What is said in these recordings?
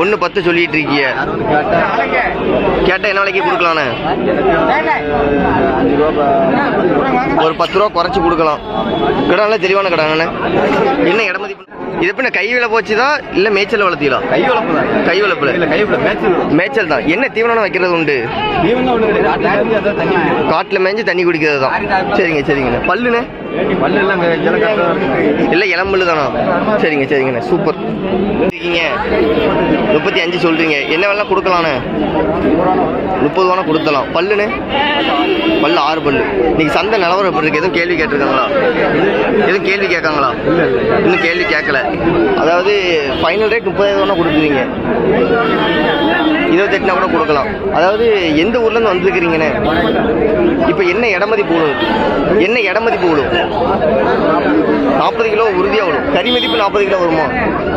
ஒன்று பத்து சொல்லிட்டு இருக்கீங்க கேட்டால் என்ன விலைக்கு கொடுக்கலாண்ணே ஒரு பத்து ரூபா குறைச்சி கொடுக்கலாம். கடை நல்லா தெளிவான கடைண்ணே என்ன இடமதி இது எப்படி கை விலை போச்சுதா இல்லை மேய்ச்சல் வளர்த்தீங்களா? கை வளர்ப்பு தான் கை வளர்ப்புல இல்ல கை மேட்ச் மேய்ச்சல் தான். என்ன தீவனம் வைக்கிறது உண்டு? காட்டுல மேய்ஞ்சி தண்ணி குடிக்கிறது தான். சரிங்க சரிங்கண்ணே பல்லுண்ணே? இல்லை இளம்பல்லு தானா? சரிங்க சரிங்கண்ணே. சூப்பர். இருக்கீங்க முப்பத்தி அஞ்சு சொல்றீங்க. என்ன வேலை கொடுக்கலாண்ணே. முப்பது ரூபா கொடுத்தலாம். பல்லுன்னு பல்லு ஆறு பல்லு. இன்னைக்கு சந்தை நிலவரம் எப்படி இருக்கு? எதுவும் கேள்வி கேட்டிருக்காங்களா? எதுவும் கேள்வி கேட்காங்களா? இன்னும் கேள்வி கேட்கல. அதாவது ஃபைனல் ரேட் முப்பதாயிரம் ரூபா கொடுத்துருவீங்க இருபத்தெட்டுனா கூட கொடுக்கலாம். அதாவது எந்த ஊர்லேருந்து வந்துருக்கிறீங்கண்ணே இப்போ என்ன இடமதி போடும் என்ன இடமதி போடும் நாற்பது கிலோ உறுதியாக வரும். கறி மதிப்பு நாற்பது கிலோ வருமா?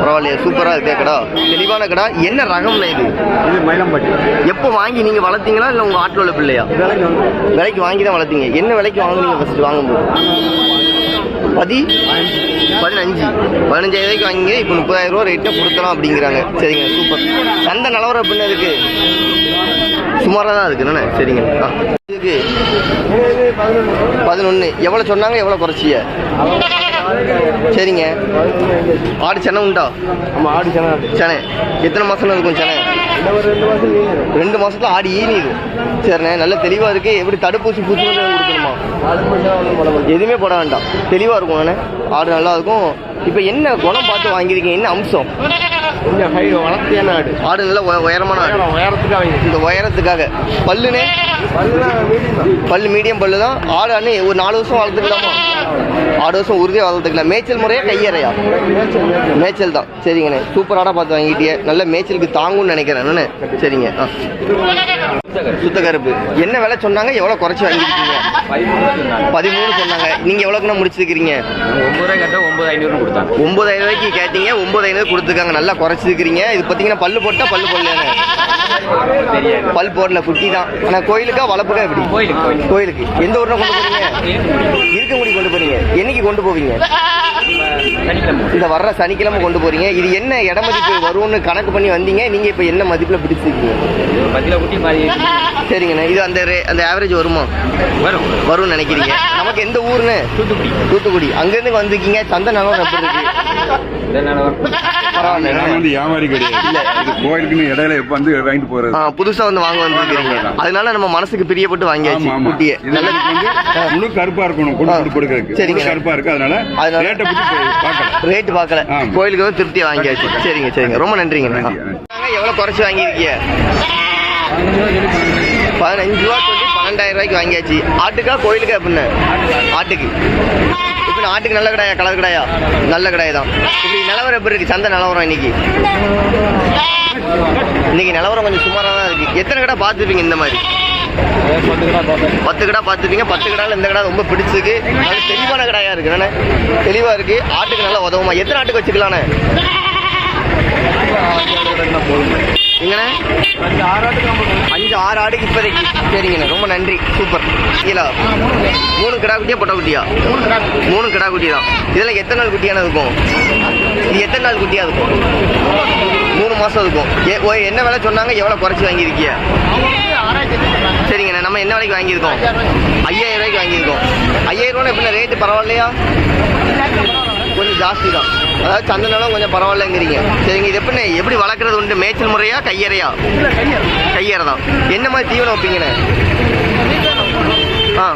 பரவாயில்லையா சூப்பராக இருக்கே கடா. தெளிவான கடா. என்ன ரகம்ண்ணே இது? இது மயிலம்பட்டி. எப்போ வாங்கி நீங்கள் வளர்த்தீங்களா இல்லை உங்கள் ஆட்டில் உள்ள பிள்ளையா? விலைக்கு வாங்கி தான் வளர்த்தீங்க. என்ன விலைக்கு வாங்குனீங்க ஃபஸ்ட்டு வாங்கும்போது? பதி பதினஞ்சு. பதினஞ்சாயிரம் ரூபாய்க்கு வாங்கி இப்போ முப்பதாயிரம் ரூபா ரேட்டில் கொடுக்கலாம் அப்படிங்கிறாங்க. சரிங்க சூப்பர் சந்தை நிலவரம் எப்படின்னு இருக்கு? சுமாராக தான் இருக்கு. என்ன சரிங்க. இதுக்கு பதினொன்று எவ்வளோ சொன்னாங்க? எவ்வளோ குறைச்சிய சரிங்க. ஆடு சென்னை உண்டா? நம்ம ஆடி சேனல் சென்னை. எத்தனை மாதம் இருக்கும் சென்னை? ரெண்டு மாசத்துல ஆடி ஈனிது சரிண்ணே நல்ல தெளிவா இருக்கு. எப்படி தடுப்பூசி பூச்சி கொடுக்கணுமா? எதுவுமே போட வேண்டாம். தெளிவா இருக்கும் அண்ணே ஆடு நல்லா இருக்கும். இப்போ என்ன குணம் பார்த்து வாங்கியிருக்கீங்க? என்ன அம்சம்? கொஞ்சம் ஹை வளர்த்தியான ஆடு. ஆடு நல்ல உய- உயரமான ஆடு. உயரம் உயரத்துக்கு அவங்க இந்த உயரத்துக்காக. பல்லுனே பல்லு மீடியம் பல்லு தான். ஆடு அண்ணே ஒரு நாலு வருஷம் வளர்த்துக்கலாமா? ஆறு வருஷம் உறுதியாக வளர்த்துக்கலாம் மேய்ச்சல் முறையா கையறையா? மேய்ச்சல் தான். சரிங்கண்ணே. சூப்பர் ஆடாக பார்த்து வாங்கிட்டியே. நல்ல மேய்ச்சலுக்கு தாங்கும்னு நினைக்கிறேன். அண்ணே சரிங்க. ஆ. சுத்த கருப்பு. என்ன விலை சொன்னாங்க? எவ்வளோ குறைச்சி வாங்கியிருக்கீங்க? பதிமூணு சொன்னாங்க. நீங்கள் எவ்வளோக்குண்ணா முடிச்சிருக்கிறீங்க? ரூபாய் கேட்டால் ஒன்பது ஐநூறு கொடுத்தாங்க. ஒன்பதாயிரம் ரூபாய்க்கு கேட்டீங்க. ஒன்பது ஐநூறு கொடுத்துருக்காங்க. நல்லா குறைச்சிருக்கிறீங்க. இது பார்த்தீங்கன்னா பல்லு போட்டா பல்லு தெரியாது. பல் போடல. குட்டி தான். ஆனால் கோயிலுக்கா வளர்ப்புக்கா எப்படி? கோயிலுக்கு கோயிலுக்கு. எந்த ஊர்ல கொண்டு போறீங்க? இருக்கங்குடி கொண்டு போறீங்க என்னைக்கு கொண்டு போவீங்க? இந்த வர்ற சனிக்கிழமை கொண்டு போறீங்க. இது என்ன இட மதிப்பு வரும்னு கணக்கு பண்ணி வந்தீங்க. நீங்க இப்போ என்ன மதிப்புல பிடிச்சிருக்கீங்க பத்தில குட்டி மாதிரி சரிங்கண்ணே. இது அந்த அந்த ஆவரேஜ் வருமா? வரும். வரும்னு நினைக்கிறீங்க. நமக்கு எந்த ஊர்னு தூத்துக்குடி. தூத்துக்குடி. அங்கேருந்து வந்திருக்கீங்க. சந்தை நிலம் எப்படி புதுசா வந்து வாங்க வந்திருக்கீங்க. அதனால நம்ம மனசுக்கு பிரியப்பட்டு வாங்கியாச்சு குட்டியை. முழு கருப்பா இருக்கணும் சரிங்க. கருப்பா இருக்கு. அதனால அதனால- ரேட்டை பார்க்கல. கோயிலுக்கு வந்து திருப்தி வாங்கியாச்சு. சரிங்க சரிங்க. ரொம்ப நன்றிங்க. நன்றி, நன்றி. எவ்வளவு குறைச்சு வாங்கியிருக்கீங்க? பதினஞ்சு ரூபா சொல்லி பன்னெண்டாயிரம் ரூபாய்க்கு வாங்கியாச்சு. ஆட்டுக்கா கோயிலுக்கா அப்படின்னு ஆட்டுக்கு. இப்போ ஆட்டுக்கு நல்ல கடாயா கலர் கடாயா? நல்ல கடாய் தான். இப்படி நிலவரம் எப்படி இருக்கு? சந்தை நிலவரம் இன்னைக்கு? இன்னைக்கு நிலவரம் கொஞ்சம் சுமாராக தான் இருக்கு. எத்தனை கடை பார்த்துருப்பீங்க இந்த மாதிரி? பத்து கடை பார்த்துருப்பீங்க பத்து கடால இந்த கடை ரொம்ப பிடிச்சிருக்கு. அது தெளிவான கடாயா இருக்கு. தெளிவாக தெளிவா இருக்கு. ஆட்டுக்கு நல்லா உதவுமா? எத்தனை ஆட்டுக்கு வச்சுக்கலாண்ணே? எங்கண்ணே? அஞ்சு ஆறு ஆடுக்கு இப்போதைக்கு. சரிங்கண்ணே. ரொம்ப நன்றி. சூப்பர். கீழா. மூணு கிடா குட்டியா பொட்டா குட்டியா? மூணு கிடா குட்டி தான் இதெல்லாம் எத்தனை நாள் குட்டியான இருக்கும்? இது எத்தனை நாள் குட்டியா இருக்கும்? மூணு மாசம் இருக்கும். ஏ- ஓ, என்ன விலை சொன்னாங்க? எவ்வளோ குறைச்சி வாங்கியிருக்கீங்க சரிங்கண்ணே நம்ம என்ன விலைக்கு வாங்கியிருக்கோம்? ஐயாயிரம் ரூபாய்க்கு வாங்கியிருக்கோம். ஐயாயிரம் ரூபாய் எப்படின்னா ரேட்டு பரவாயில்லையா? கொஞ்சம் ஜாஸ்தி தான் அதாவது சந்தனம் கொஞ்சம் பரவாயில்லங்கிறீங்க. சரிங்க இது எப்படி எப்படி வளர்க்குறது உண்டு? மேய்ச்சல் முறையா கையறையா? கையறை தான் என்ன மாதிரி தீவனம் வைப்பீங்கண்ணே? ஆ.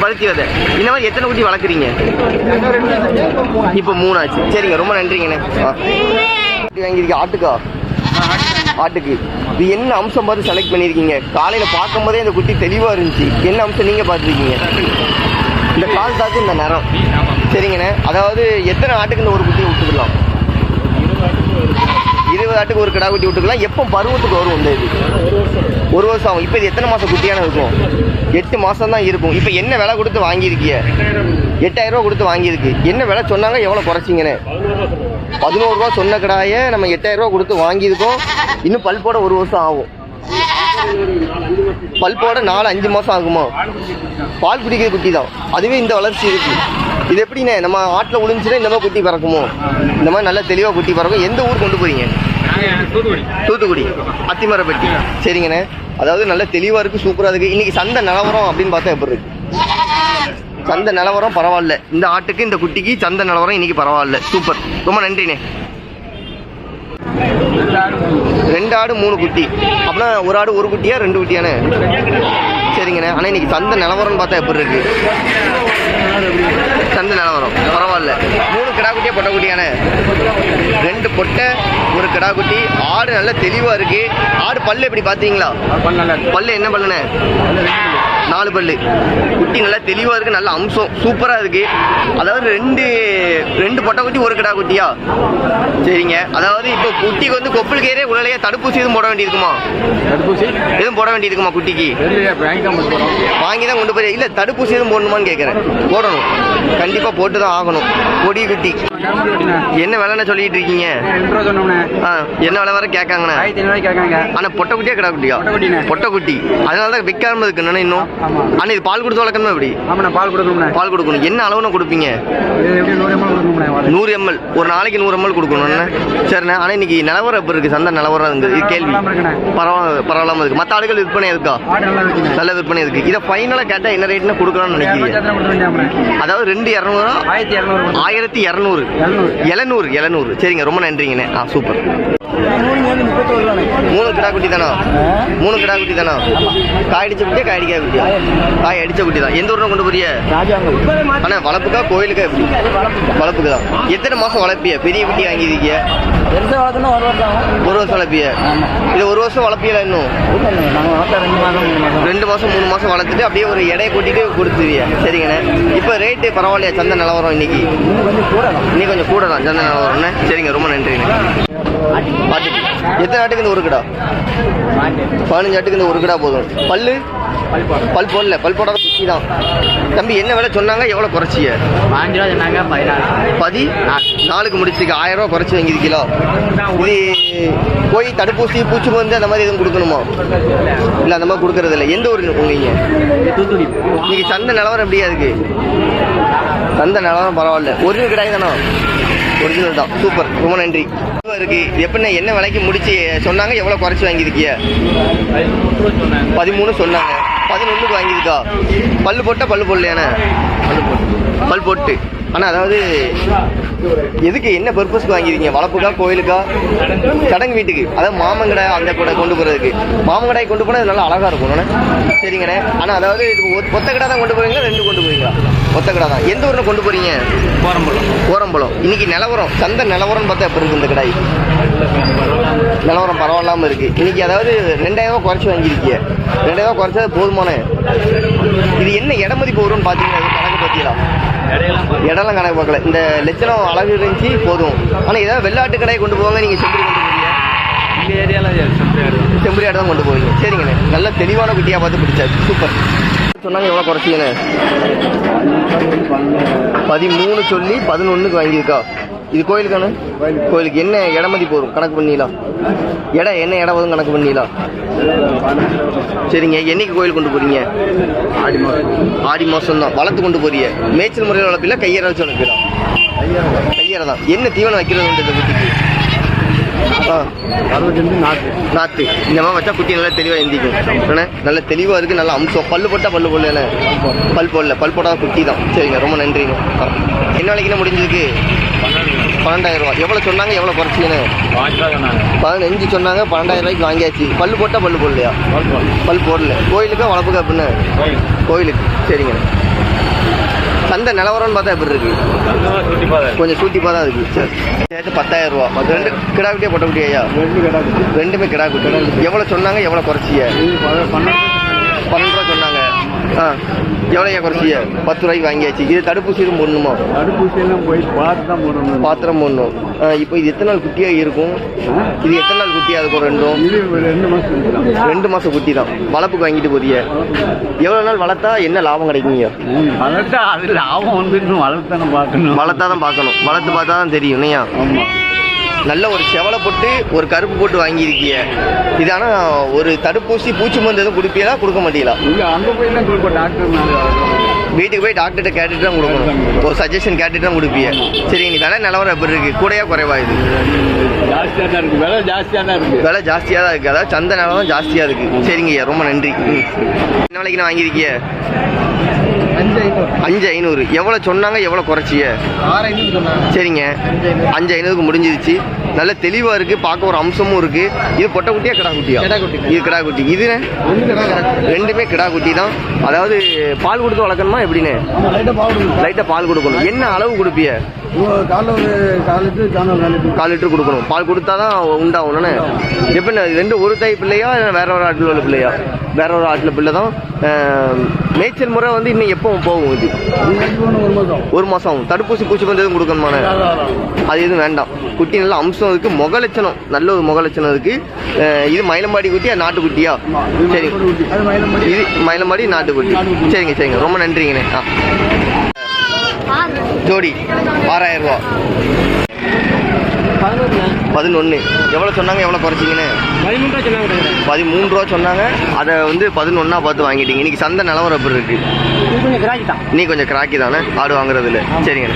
பருத்தி விதை. இந்த மாதிரி எத்தனை குட்டி வளர்க்குறீங்க? இப்போ மூணாச்சு. சரிங்க ரொம்ப நன்றிங்கண்ணே. ஆ. வாங்கியிருக்கீங்க ஆட்டுக்கா? ஆட்டுக்கு இது என்ன அம்சம் பார்த்து செலக்ட் பண்ணியிருக்கீங்க? காலையில் பார்க்கும் போதே இந்த குட்டி தெளிவாக இருந்துச்சு. என்ன அம்சம் நீங்கள் பார்த்துருக்கீங்க? இந்த கால் தாக்கு இந்த நிறம். சரிங்கண்ணே. அதாவது எத்தனை ஆட்டுக்கு இந்த ஒரு குட்டி விட்டுக்கலாம்? இருபது ஆட்டுக்கு ஒரு கிடா குட்டி விட்டுக்கலாம். எப்போ பருவத்துக்கு வரும் இந்த இது? ஒரு வருஷம் ஆகும். இப்போ இது எத்தனை மாதம் குட்டியான இருக்கும்? எட்டு மாதம் தான் இருக்கும். இப்போ என்ன விலை கொடுத்து வாங்கியிருக்கீங்க எட்டாயிரம் ரூபா கொடுத்து வாங்கியிருக்கு. என்ன விலை சொன்னாங்க? எவ்வளோ குறைச்சிங்கண்ணே? பதினோரு ரூபா சொன்ன கடாயை நம்ம எட்டாயிரம் ரூபா கொடுத்து வாங்கியிருக்கோம். இன்னும் பல் போட ஒரு வருஷம் ஆகும். பல்போட நாலு அஞ்சு மாதம் ஆகுமா? பால் குடிக்கிற குட்டி தான். அதுவே இந்த வளர்ச்சி இருக்கு. இது எப்படிண்ணே? நம்ம ஆட்டில் விழுந்துச்சுன்னா இந்த மாதிரி குட்டி பறக்குமோ? இந்த மாதிரி நல்ல தெளிவாக குட்டி பறக்கும். எந்த ஊர் கொண்டு போறீங்க? தூத்துக்குடி. அத்திமரப்பட்டி. சரிங்கண்ணே. அதாவது நல்ல தெளிவாக இருக்குது சூப்பராக இருக்குது இன்றைக்கி சந்தை நிலவரம் அப்படின்னு பார்த்தா எப்படி இருக்குது சந்தை நிலவரம் பரவாயில்ல. இந்த ஆட்டுக்கு இந்த குட்டிக்கு சந்தை நிலவரம் இன்னைக்கு பரவாயில்ல. சூப்பர். ரொம்ப நன்றிண்ணே. ரெண்டு ஆடு மூணு குட்டி. அப்படின்னா ஒரு ஆடு ஒரு குட்டியா ரெண்டு குட்டியாண்ணே? சரிங்கண்ணே. ஆனால் இன்னைக்கு சந்தை நிலவரம்னு பார்த்தா எப்படி இருக்கு? சந்தை நிலவரம் பரவாயில்ல. மூணு கிடா குட்டியா பொட்டை குட்டியாண்ணே ரெண்டு பொட்டை ஒரு கிடா குட்டி ஆடு நல்ல தெளிவாக இருக்கு. ஆடு பல்லு எப்படி பார்த்தீங்களா பல்லு என்ன பல்லுண்ணே? நாலு பல்லு. குட்டி நல்லா தெளிவாக இருக்கு நல்ல அம்சம். சூப்பராக இருக்கு. அதாவது ரெண்டு ரெண்டு பொட்டை குட்டி ஒரு கிடா குட்டியா சரிங்க. அதாவது இப்போ குட்டிக்கு வந்து கொப்பல் கேரே உடலையே தடுப்பூசி எதுவும் போட வேண்டியிருக்குமா? தடுப்பூசி? எதுவும் போட வேண்டியிருக்குமா குட்டிக்கு? வாங்கி தான் கொண்டு போய் இல்லை தடுப்பூசி எதுவும் போடணுமான்னு கேட்குறேன் போடணும். கண்டிப்பாக போட்டு தான் ஆகணும். கொடி குட்டி. என்ன விலைன்னு சொல்லிட்டு இருக்கீங்க? என்ன விலை வர கேட்காங்கண்ணே? ஆனால் பொட்டை குட்டியா கிடா குட்டியா? பொட்டை குட்டிண்ணே. பொட்டை குட்டி. அதனால தான் விற்காம இருக்குண்ணே இன்னும். ஆனால் இது பால் கொடுத்து வளர்க்கணுமா எப்படி? பால் கொடுக்கணும்ண்ணே பால் கொடுக்கணும். என்ன அளவுன்னு கொடுப்பீங்க? நூறு எம்எல் ஒரு நாளைக்கு நூறு எம்எல் கொடுக்கணும்ண்ணே சரிண்ணே ஆனால் இன்னைக்கு நிலவரம் எப்படி இருக்குது சந்தை நிலவரம் இருக்குது கேள்வி. பரவாயில்ல பரவாயில்லாம இருக்குது மற்ற ஆடுகள் விற்பனை இருக்கா? நல்லா விற்பனை இருக்குது இதை ஃபைனலாக கேட்டால் என்ன ரேட்னு கொடுக்கலாம்னு நினைக்கிறீங்க? அதாவது ரெண்டு ஆயிரத்தி இரநூறு. ஆயிரத்தி இரநூறு இரநூறு. எழுநூறு எழுநூறு. சரிங்க ரொம்ப நன்றிங்கண்ணே. ஆ சூப்பர். மூணு கிடா குட்டி தானா? மூணு கிடா குட்டி தானா? காய் அடிச்ச குட்டியா காய் அடிக்காத குட்டியா? காய் அடிச்ச குட்டி தான். எந்த ஊரில் கொண்டு போறிய அண்ணா வளர்ப்புக்கா கோயிலுக்கா எப்படி? வளர்ப்புக்கு தான் எத்தனை மாதம் வளர்ப்பிய? பெரிய குட்டி வாங்கியிருக்கிய? ஒரு வருஷம் வளர்ப்பிய? இது ஒரு வருஷம் வளர்ப்பியல இன்னும்? ரெண்டு மாதம் மூணு மாதம் வளர்த்துட்டு அப்படியே ஒரு எடையை கூட்டிட்டு கொடுத்துருவிய. சரிங்கண்ணே. இப்போ ரேட்டு பரவாயில்லையா சந்தை நிலவரம் இன்னைக்கு. இன்னும் கொஞ்சம் கூட இன்னும் கொஞ்சம் கூட தான் சந்தை நிலவரம்ண்ணே சரிங்க ரொம்ப பாட்டு எத்தனை ஆட்டுக்கு இந்த ஒரு கிடா? பதினஞ்சு ஆட்டுக்கு இந்த ஒரு கிடா போதும். பல்லு? பல் போடல. பல் போடாத குட்டி தான். தம்பி என்ன விலை சொன்னாங்க? எவ்வளோ குறைச்சிய? பாஞ்சு ரூபா சொன்னாங்க பதினாறு பதி நாளுக்கு முடிச்சுக்க ஆயிரம் ரூபா குறைச்சி வாங்கியிருக்கீங்களா இது போய் தடுப்பூசி பூச்சி மருந்து அந்த மாதிரி எதுவும் கொடுக்கணுமா? இல்லை அந்த மாதிரி கொடுக்கறது இல்லை. எந்த ஊர் உங்க தூத்துக்குடி. இன்னைக்கு சந்தை நிலவரம் எப்படியா இருக்கு? சந்தை நிலவரம் பரவாயில்ல. ஒரிஜினல் கிடையாது தானோ? ஒரிஜினல் தான். சூப்பர். ரொம்ப நன்றி. இருக்கு. எப்படின்னா என்ன விலைக்கு முடிச்சு சொன்னாங்க எவ்வளோ குறைச்சி வாங்கியிருக்கிய? பதிமூணு சொன்னாங்க. பதினொன்றுக்கு வாங்கியிருக்கா? பல்லு போட்டா பல்லு போடலையானே? பல்லு போட்டு. பல் போட்டு. ஆனால் அதாவது எதுக்கு என்ன பர்பஸ்க்கு வாங்கியிருக்கீங்க? வளர்ப்புக்கா கோயிலுக்கா? சடங்கு வீட்டுக்கு. அதாவது மாமங்கடை அந்த கூட கொண்டு போகிறதுக்கு மாமங்கடாய் கொண்டு போனால் நல்லா அழகாக இருக்கும் அண்ணே. சரிங்கண்ணே. ஆனால் அதாவது இது ஒத்த கடை தான் கொண்டு போகிறீங்களா ரெண்டு கொண்டு போறீங்களா? ஒத்த கடை தான். எந்த ஊரில் கொண்டு போகிறீங்க போரம்பலம் கோரம்பலம் இன்னைக்கு நிலவரம் சந்தை நிலவரம்னு பார்த்தா எப்படி இருக்கு இந்த கடாய்? நிலவரம் பரவாயில்லாம இருக்கு. இன்னைக்கு அதாவது ரெண்டாயிரம் ரூபாய் குறைச்சி வாங்கியிருக்கீங்க ரெண்டாயிரம் ரூபாய் குறைச்சா போதுமான? இது என்ன இடமதிப்பு வரும்னு பார்த்தீங்கன்னா கணக்கு பார்த்தீங்களா இடம்லாம் கணக்கு பார்க்கல. இந்த லட்சணம் அழகு இருந்துச்சு போதும். ஆனால் ஏதாவது வெள்ளாட்டு கடையை கொண்டு போவாங்க நீங்கள் செம்பரி கொண்டு போவீங்க? இந்த ஏரியாவில் செம்பரி ஆடு தான். கொண்டு போவீங்க. சரிங்கண்ணே நல்ல தெளிவான குட்டியாக பார்த்து பிடிச்சாச்சு. சூப்பர். சொன்னாங்க எவ்வளோ குறைச்சிங்கண்ணே பதிமூணு சொல்லி பதினொன்றுக்கு வாங்கியிருக்கா. இது கோயிலுக்கானு கோயிலுக்கு. என்ன இட மதிப்பு வரும்? கணக்கு பண்ணிடலாம். இடம் என்ன இடம் வரும் கணக்கு பண்ணிடலாம். சரிங்க. என்னைக்கு கோயில் கொண்டு போறீங்க? ஆடி மாதம் ஆடி மாதம் தான் வளர்த்து கொண்டு போறீங்க மேய்ச்சல் முறையில் வளர்ப்பில கையற வச்சு வளர்ப்பிடா கையறை தான் என்ன தீவனம் வைக்கிறது உண்டு இந்த குட்டிக்கு? நாத்து இந்த மாதிரி வச்சா குட்டி நல்லா தெளிவாக எந்திக்கும். நல்ல தெளிவாக இருக்குது நல்ல அம்சம். பல்லு போட்டால் பல்லு போடல பல் போடல. பல் போடாத குட்டி தான் சரிங்க. ரொம்ப நன்றிங்க. என்ன விலைக்குன்னு முடிஞ்சதுக்கு பன்னெண்டாயிரம் ரூபா எவ்வளோ சொன்னாங்க எவ்வளோ குறைச்சிங்கன்னு? பதினஞ்சு சொன்னாங்க பன்னெண்டாயிரம் ரூபாய்க்கு வாங்கியாச்சு. பல் போட்டால் பல் போடலையா? பல் போடல. கோயிலுக்கா வளர்ப்புக்கா அப்படின்னு கோயிலுக்கு. சரிங்க. சந்தை நிலவரம்னு பார்த்தா எப்படி இருக்கு? கொஞ்சம் சூட்டிப்பாக தான் இருக்கு. சரி. சேர்த்து பத்தாயிரம் ரூபா ரெண்டு கிடா குட்டியா பொட்டை குட்டியா ரெண்டு கிடா ரெண்டுமே கிடா குட்டி எவ்வளோ சொன்னாங்க எவ்வளோ குறைச்சிய பன்னெண்டு பன்னெண்டு ரூபா சொன்னாங்க. ஆ எவ்வளோ குறைச்சிய பத்து ரூபாய்க்கு வாங்கியாச்சு. இது தடுப்பூசி எதுவும் போடணுமா தடுப்பூசியெல்லாம் போய் பார்த்து தான் போடணும் பாத்திரம் போடணும் இப்போ இது எத்தனை நாள் குட்டியாக இருக்கும்? இது எத்தனை நாள் குட்டியாக இருக்கும் ரெண்டும்? ரெண்டு மாதம் ரெண்டு மாதம் குட்டி தான் வளர்ப்புக்கு வாங்கிட்டு போறிய. எவ்வளோ நாள் வளர்த்தா என்ன லாபம் கிடைக்குங்க? வளர்த்தா அது லாபம் வந்துட்டு வளர்த்தானே பார்க்கணும். வளர்த்தா தான் பார்க்கணும். வளர்த்து பார்த்தா தான் தெரியும் இல்லையா? ஆமாம் நல்ல ஒரு செவலை போட்டு ஒரு கருப்பு போட்டு வாங்கியிருக்கீங்க இது ஆனால் ஒரு தடுப்பூசி பூச்சி மருந்து எதுவும் கொடுப்பீங்களா கொடுக்க மாட்டீங்களா? அங்க போய் தான் கொடுப்போம் டாக்டர் வீட்டுக்கு போய் டாக்டர்கிட்ட கேட்டுட்டு தான் கொடுக்கணும். ஒரு சஜஷன் கேட்டுட்டு தான் கொடுப்பீங்க சரிங்க நீ விலை நிலவரம் எப்படி இருக்கு? கூடயா குறைவா இது? ஜாஸ்தியா தான் இருக்கு. விலை ஜாஸ்தியா தான் இருக்கு. விலை ஜாஸ்தியாக தான் இருக்குது அதாவது சந்தை நிலவரம் ஜாஸ்தியாக இருக்குது சரிங்க ரொம்ப நன்றி. என்ன விலைக்கு நான் வாங்கியிருக்கீங்க அஞ்சு ஐநூறு. எவ்வளோ சொன்னாங்க எவ்வளோ குறைச்சிய? சரிங்க. அஞ்சு ஐநூறுக்கு முடிஞ்சிருச்சு. நல்ல தெளிவாக இருக்குது பார்க்க ஒரு அம்சமும் இருக்குது இது பொட்டை குட்டியா கிடா குட்டியா? இது கிடா குட்டி. இது ரெண்டுமே கிடா குட்டி தான். அதாவது பால் கொடுத்து வளர்க்கணுமா எப்படின்னு? லைட்டாக பால் கொடுக்கணும். என்ன அளவு கொடுப்பிய? கால் லிட்டரு கொடுக்கணும். பால் கொடுத்தா தான் உண்டாகும் எப்படிண்ணே இது ரெண்டு ஒரு தாய் பிள்ளையா வேற ஒரு ஆட்டில் உள்ள பிள்ளையா? வேற ஒரு ஆட்டில் பிள்ளை தான். மேய்ச்சல் முறை வந்து இன்னும் எப்போ போகும் இது. ஒரு மாதம் தடுப்பூசி பூச்சி மருந்து எதுவும் கொடுக்கணுமாண்ணே? அது எதுவும் வேண்டாம். குட்டி நல்ல அம்சம் இருக்குது முக லட்சணம் நல்ல ஒரு முக லட்சணம் இருக்குது இது மயிலம்பாடி குட்டியா நாட்டுக்குட்டியா? சரி. இது மயிலம்பாடி நாட்டுக்குட்டி. சரிங்க சரிங்க. ரொம்ப நன்றிங்கண்ணே. ஆ. ஜோடி. ஆறாயிரம் ரூபா. பதினொன்று எவ்வளோ சொன்னாங்க எவ்வளோ குறைச்சிங்கண்ணே பதிமூணு ரூபா சொன்னாங்க. அதை வந்து பதினொன்னா பார்த்து வாங்கிட்டீங்க. இன்னைக்கு சந்தை நிலவரம் எப்படி இருக்கு? நீ கொஞ்சம் கிராக்கி தானே. ஆடு வாங்குறதுல. சரிங்க